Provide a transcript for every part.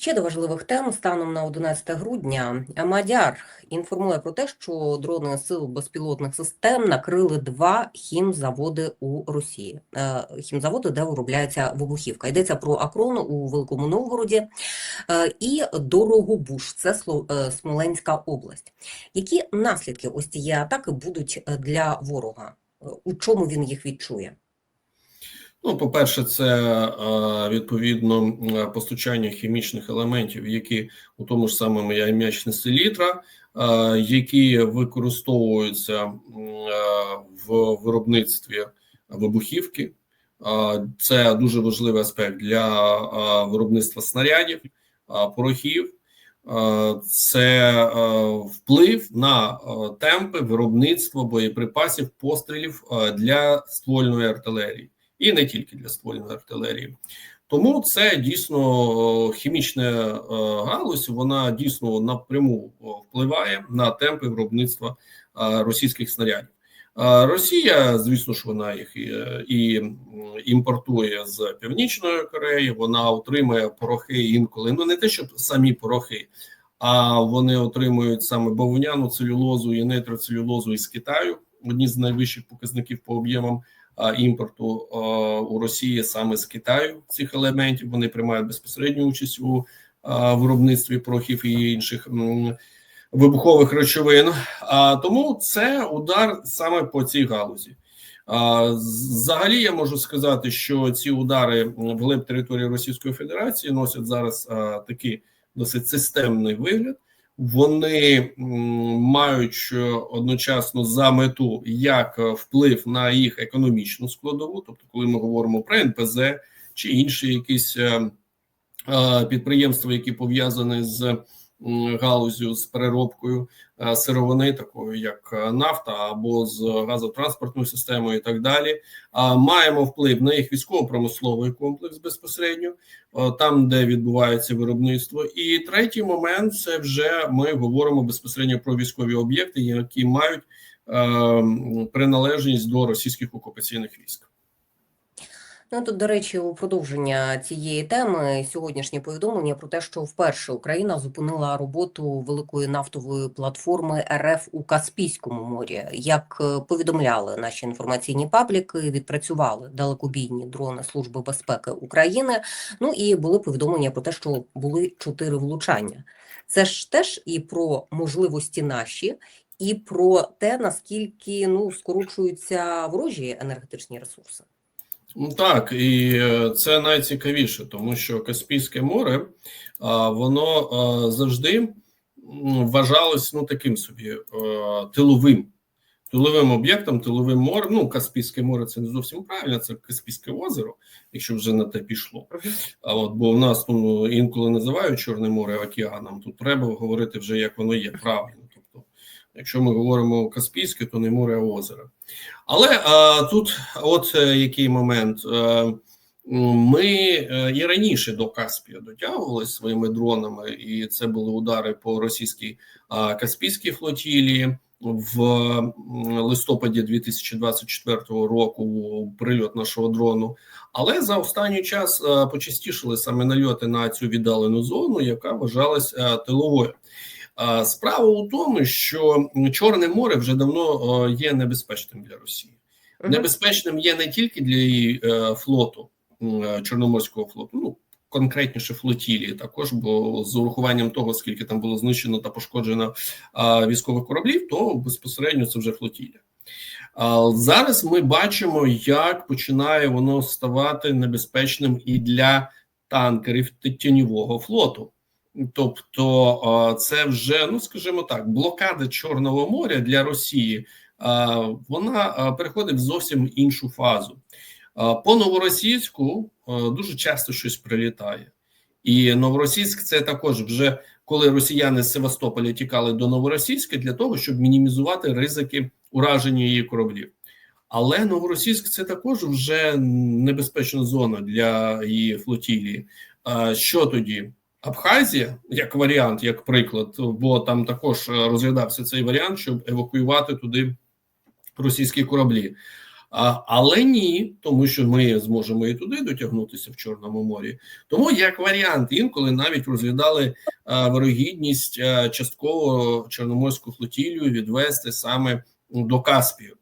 Ще до важливих тем станом на 11 грудня Мадяр інформує про те, що дрони сил безпілотних систем накрили два хімзаводи у Росії. Е, Хімзаводи, де виробляється вибухівка. Йдеться про Акрону у Великому Новгороді е, і Дорогобуш, це е, Смоленська область. Які наслідки ось цієї атаки будуть для ворога? У чому він їх відчує? Ну, по-перше, це е, відповідно е, постачання хімічних елементів, які у тому ж самому ям'ячне селітра, е, які використовуються в виробництві вибухівки. Це дуже важливий аспект для виробництва снарядів, порохів. Це вплив на темпи виробництва боєприпасів, пострілів для ствольної артилерії і не тільки для ствольної артилерії. Тому це дійсно е, хімічна е, галузь, вона дійсно напряму е, впливає на темпи виробництва російських снарядів. Росія, звісно ж, вона їх і, імпортує з Північної Кореї. Вона отримує порохи інколи. Ну не те, щоб самі порохи, а вони отримують саме бавовняну целюлозу і нитроцелюлозу із Китаю. Одні з найвищих показників по об'ємам імпорту у Росії саме з Китаю цих елементів. Вони приймають безпосередню участь у виробництві порохів і інших вибухових речовин. А тому це удар саме по цій галузі. Взагалі я можу сказати, що ці удари в глиб території Російської Федерації носять зараз такий досить системний вигляд. Вони мають е, одночасно за мету як е, вплив на їх економічну складову, тобто, коли ми говоримо про НПЗ чи інші якісь е, підприємства, які пов'язані з галузю з переробкою е, сировини, такою як е, нафта або з газотранспортною системою, і так далі. А маємо вплив на їх військово-промисловий комплекс безпосередньо, е, там, де відбувається виробництво. І третій момент це вже ми говоримо безпосередньо про військові об'єкти, які мають приналежність до російських окупаційних військ. Ну тут, до речі, у продовження цієї теми сьогоднішнє повідомлення про те, що вперше Україна зупинила роботу великої нафтової платформи РФ у Каспійському морі. Як е, повідомляли наші інформаційні пабліки, відпрацювали далекобійні дрони Служби безпеки України. Ну і були повідомлення про те, що були чотири влучання. Це ж теж і про можливості наші. І про те, наскільки ну скорочуються ворожі енергетичні ресурси. Ну так, і е, це найцікавіше, тому що Каспійське море воно завжди вважалось ну таким собі е, тиловим. Тиловим об'єктом, тиловим морем. Ну, Каспійське море це не зовсім правильно, це Каспійське озеро, якщо вже на те пішло. А от бо в нас ну, інколи називають Чорне море океаном, тут треба говорити вже як воно є правильно. Якщо ми говоримо Каспійське, то не море, а озеро. Але а, тут, от е, який момент. Е, ми е, і раніше до Каспія дотягувалися своїми дронами, і це були удари по російській Каспійській флотілії в листопаді 2024 року. Прильот нашого дрону. Але за останній час почастішили саме нальоти на цю віддалену зону, яка вважалась тиловою. Справа у тому, що Чорне море вже давно е, є небезпечним для Росії. Небезпечним є не тільки для її е, флоту е, Чорноморського флоту, ну конкретніше флотілії, також бо з урахуванням того, скільки там було знищено та пошкоджено військових кораблів, то безпосередньо це вже флотілія. Зараз ми бачимо, як починає воно ставати небезпечним і для танкерів тіньового флоту. Тобто, це вже, ну скажімо так, блокада Чорного моря для Росії. Вона переходить в зовсім іншу фазу. По новоросійську дуже часто щось прилітає, і новоросійськ це також вже коли росіяни з Севастополя тікали до новоросійська для того, щоб мінімізувати ризики ураження її кораблів. Але новоросійськ це також вже небезпечна зона для її флотілії. Що тоді? Абхазія, як варіант, як приклад, бо там також е, розглядався цей варіант, щоб евакуювати туди російські кораблі. А, але ні, тому що ми зможемо і туди дотягнутися в Чорному морі. Тому як варіант, інколи навіть розглядали а, вирогідність а, частково Чорноморську флотілію відвести саме до Каспію.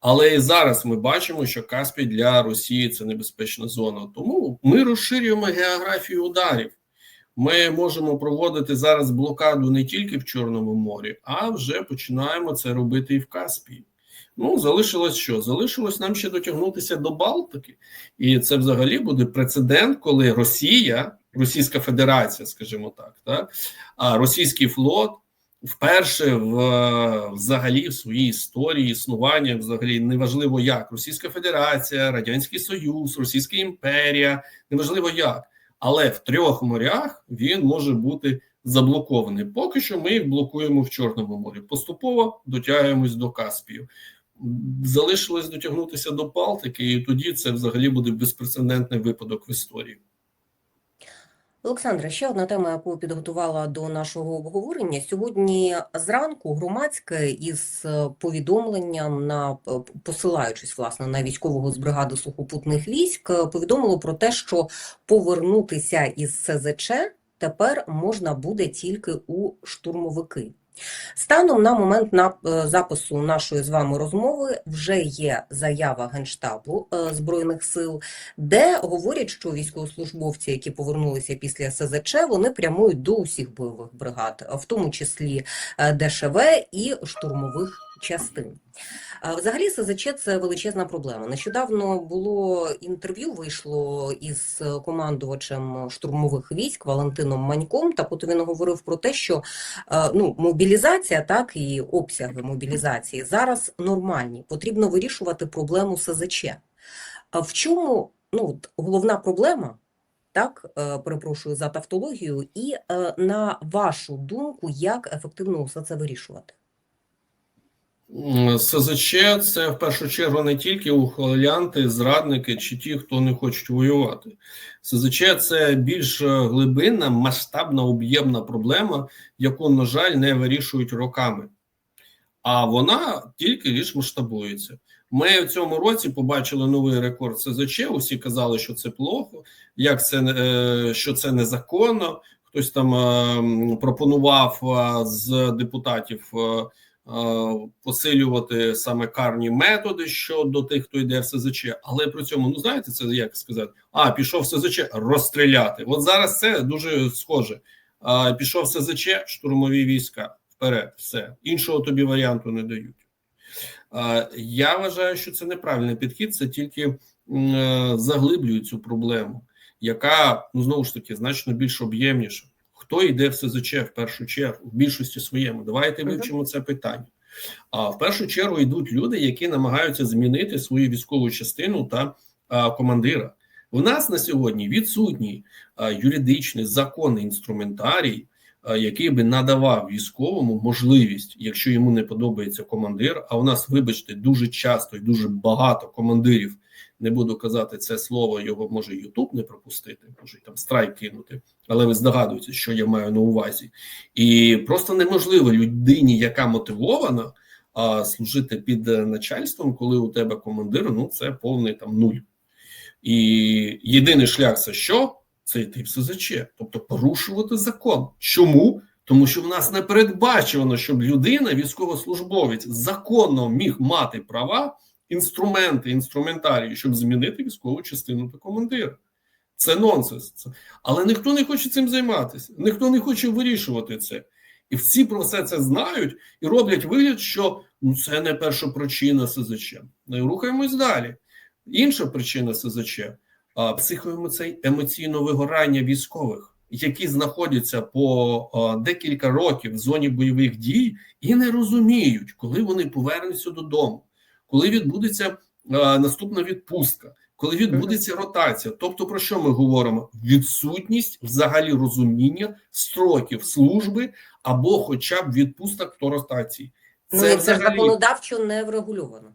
Але і зараз ми бачимо, що Каспій для Росії це небезпечна зона. Тому ми розширюємо географію ударів. Ми можемо проводити зараз блокаду не тільки в Чорному морі, а вже починаємо це робити і в Каспії. Ну, залишилось що? Залишилось нам ще дотягнутися до Балтики, і це взагалі буде прецедент, коли Росія, Російська Федерація, скажімо так, так а російський флот вперше в взагалі в своїй історії існування, взагалі неважливо як Російська Федерація, Радянський Союз, Російська імперія, неважливо як, але в трьох морях він може бути заблокований. Поки що ми їх блокуємо в Чорному морі. Поступово дотягуємось до Каспію. Залишилось дотягнутися до Балтики, і тоді це взагалі буде безпрецедентний випадок в історії. Олександра, ще одна тема, яку підготувала до нашого обговорення. Сьогодні зранку громадське із повідомленням на посилаючись власне на військового з бригади сухопутних військ, повідомило про те, що повернутися із СЗЧ тепер можна буде тільки у штурмовики. Станом на момент на запису нашої з вами розмови вже є заява Генштабу Збройних сил, де говорять, що військовослужбовці, які повернулися після СЗЧ, вони прямують до усіх бойових бригад, в тому числі ДШВ і штурмових частин. Взагалі, СЗЧ – це величезна проблема. Нещодавно було інтерв'ю, вийшло із командувачем штурмових військ Валентином Маньком. Так от він говорив про те, що ну, мобілізація, так і обсяги мобілізації зараз нормальні. Потрібно вирішувати проблему СЗЧ. А в чому ну, головна проблема? Так, перепрошую за тавтологію, і на вашу думку, як ефективно все це вирішувати? СЗЧ це в першу чергу не тільки ухилянти, зрадники чи ті, хто не хочуть воювати. СЗЧ це більш глибинна, масштабна, об'ємна проблема, яку, на жаль, не вирішують роками. А вона тільки лише масштабується. Ми в цьому році побачили новий рекорд СЗЧ. Усі казали, що це плохо, як це що це незаконно. Хтось там пропонував з депутатів посилювати саме карні методи щодо тих, хто йде в СЗЧ, але при цьому, ну знаєте, це як сказати, а пішов в СЗЧ розстріляти. От зараз це дуже схоже. А, Пішов в СЗЧ, штурмові війська вперед, все іншого тобі варіанту не дають. А, Я вважаю, що це неправильний підхід, це тільки заглиблює цю проблему, яка ну знову ж таки значно більш об'ємніша. Хто йде в СЗЧ в першу чергу, в більшості своєму? Давайте вивчимо це питання. А в першу чергу йдуть люди, які намагаються змінити свою військову частину та а, командира. У нас на сьогодні відсутній а, юридичний законний інструментарій, а, який би надавав військовому можливість, якщо йому не подобається командир. А у нас, вибачте, дуже часто і дуже багато командирів. Не буду казати це слово, його може Ютуб не пропустити, може там страйк кинути, але ви здогадуєтеся, що я маю на увазі, і просто неможливо людині, яка мотивована, а, служити під начальством, коли у тебе командир, ну це повний там нуль. І єдиний шлях це що? Це йти в СЗЧ, тобто порушувати закон. Чому? Тому що в нас не передбачено, щоб людина, військовослужбовець, законно міг мати права інструменти, інструментарії, щоб змінити військову частину та командира. Це нонсенс. Але ніхто не хоче цим займатися, ніхто не хоче вирішувати це. І всі про все це знають і роблять вигляд, що ну це не перша причина СЗЧ. Ну і рухаємось далі. Інша причина СЗЧ психоемоційне вигорання військових, які знаходяться по декілька років в зоні бойових дій і не розуміють, коли вони повернуться додому коли відбудеться наступна відпустка, коли відбудеться ротація. Тобто, про що ми говоримо? Відсутність взагалі розуміння строків служби або, хоча б відпусток до ротації. Це, ну, це взагалі... законодавчо не врегульовано.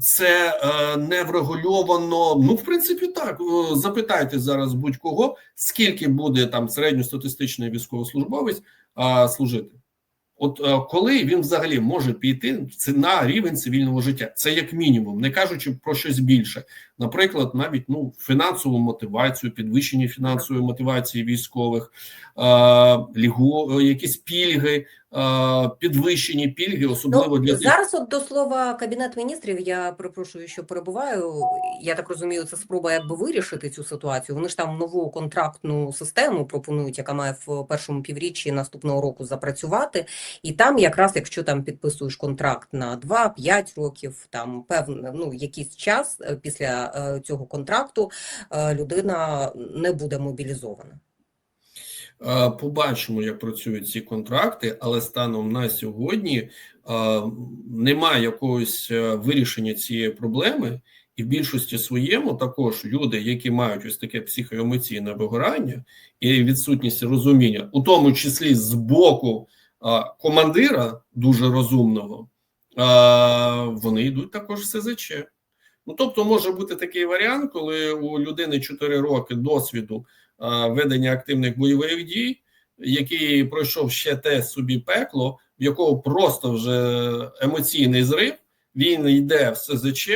Це е, не врегульовано. Ну, в принципі, так запитайте зараз будь-кого, скільки буде там середньостатистичний військовослужбовець а, служити. От е, коли він взагалі може піти це на рівень цивільного життя, це як мінімум, не кажучи про щось більше. Наприклад, навіть ну фінансову мотивацію, підвищення фінансової мотивації військових, е, лігу, якісь пільги, е, підвищені пільги, особливо для Ну, тих. зараз, от до слова, кабінет міністрів, я перепрошую, що перебуваю. Я так розумію, це спроба якби вирішити цю ситуацію. Вони ж там нову контрактну систему пропонують, яка має в першому півріччі наступного року запрацювати. І там, якраз, якщо там підписуєш контракт на 2-5 років, там певний ну якийсь час е, після е, цього контракту е, людина не буде мобілізована. Е, Побачимо, як працюють ці контракти, але станом на сьогодні немає якогось вирішення цієї проблеми, і в більшості своєму також люди, які мають ось таке психоемоційне вигорання і відсутність розуміння, у тому числі з боку командира дуже розумного, вони йдуть також в СЗЧ. Ну тобто, може бути такий варіант, коли у людини 4 роки досвіду е, ведення активних бойових дій, який пройшов ще те собі пекло, в якого просто вже емоційний зрив, він йде в СЗЧ,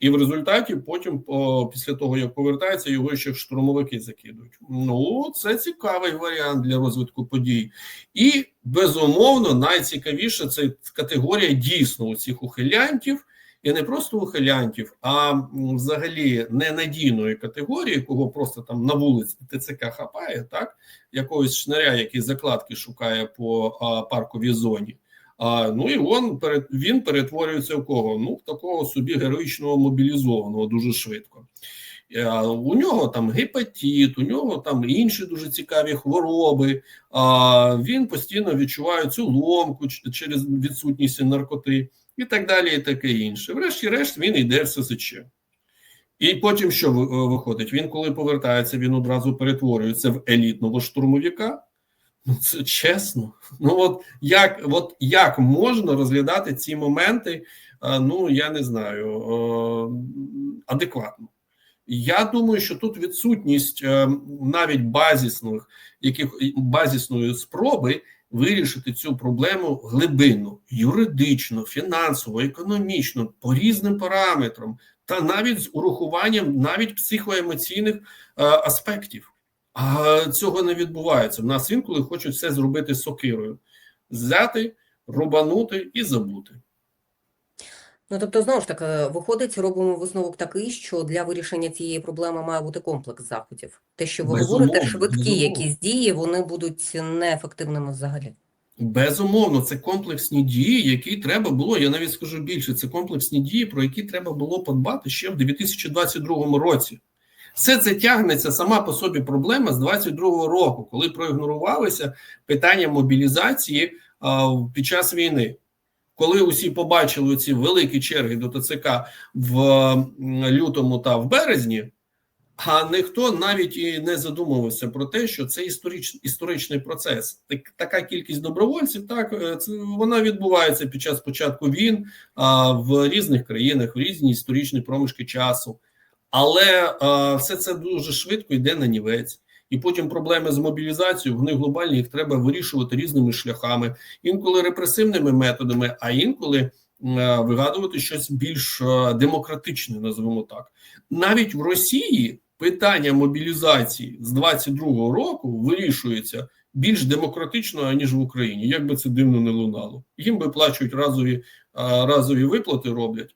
і в результаті потім, по, після того як повертається, його ще штурмовики закидують. Ну, це цікавий варіант для розвитку подій. І безумовно, найцікавіше це категорія дійсно у цих ухилянтів. І не просто ухилянтів, а взагалі ненадійної категорії, кого просто там на вулиці ТЦК хапає, так якогось шнаря, який закладки шукає по а, парковій зоні. А, ну і он перед він перетворюється в кого? Ну, в такого собі героїчного мобілізованого дуже швидко. Е, У нього там гепатит, у нього там інші дуже цікаві хвороби. А він постійно відчуває цю ломку через відсутність наркоти і так далі, і таке інше. Врешті-решт він йде в ССЧ. І потім що е, виходить? Він, коли повертається, він одразу перетворюється в елітного штурмовика. Ну, це чесно. Ну от як, от як можна розглядати ці моменти? Ну я не знаю, е, адекватно. Я думаю, що тут відсутність е, навіть базисних, яких базисної спроби вирішити цю проблему глибинно, юридично, фінансово, економічно, по різним параметрам, та навіть з урахуванням навіть психоемоційних е, аспектів. А цього не відбувається. В нас інколи хочуть все зробити сокирою: взяти, рубанути і забути. Ну, тобто, знову ж таки, виходить, робимо висновок такий, що для вирішення цієї проблеми має бути комплекс заходів. Те, що ви Безумовно, говорите, швидкі безумовно. якісь дії, вони будуть неефективними взагалі. Безумовно, це комплексні дії, які треба було. Я навіть скажу більше. Це комплексні дії, про які треба було подбати ще в 2022 році. Все це тягнеться сама по собі проблема з 22 року, коли проігнорувалися питання мобілізації а, під час війни. Коли усі побачили ці великі черги до ТЦК в лютому та в березні, а ніхто навіть і не задумувався про те, що це історич, історичний процес. Так, така кількість добровольців, так е, це вона відбувається під час початку війн а, в різних країнах, в різні історичні проміжки часу. Але а, все це дуже швидко йде на нівець. І потім проблеми з мобілізацією вони глобальні, їх треба вирішувати різними шляхами, інколи репресивними методами, а інколи е, вигадувати щось більш е, демократичне, називаємо так. Навіть в Росії питання мобілізації з 22-го року вирішується більш демократично ніж в Україні. Як би це дивно не лунало, їм виплачують разові разові виплати, роблять.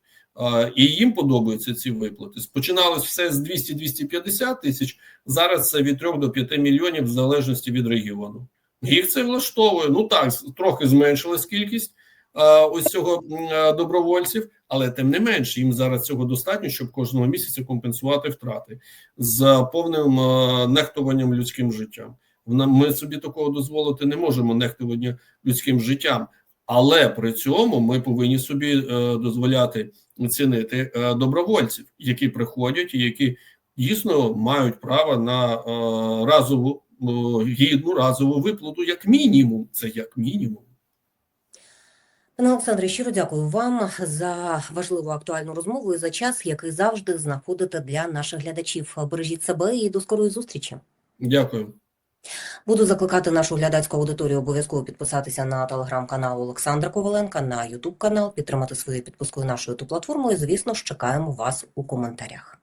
І їм подобаються ці виплати. Спочиналось все з 200-250 тисяч. Зараз це від 3 до 5 мільйонів в залежності від регіону. Їх це влаштовує. Ну так, трохи зменшилась кількість ось цього добровольців, але тим не менше їм зараз цього достатньо, щоб кожного місяця компенсувати втрати з повним нехтуванням людським життям. Ми собі такого дозволити не можемо нехтування людським життям, але при цьому ми повинні собі е, дозволяти цінити е, добровольців, які приходять і які дійсно мають право на е, разову гідну разову виплату, як мінімум. Це як мінімум. Пане Олександре, щиро дякую вам за важливу актуальну розмову і за час, який завжди знаходите для наших глядачів. Бережіть себе і до скорої зустрічі. Дякую. Буду закликати нашу глядацьку аудиторію обов'язково підписатися на телеграм-канал Олександра Коваленка, на Ютуб канал, підтримати своєю підпискою нашу ту платформу І звісно ж чекаємо вас у коментарях.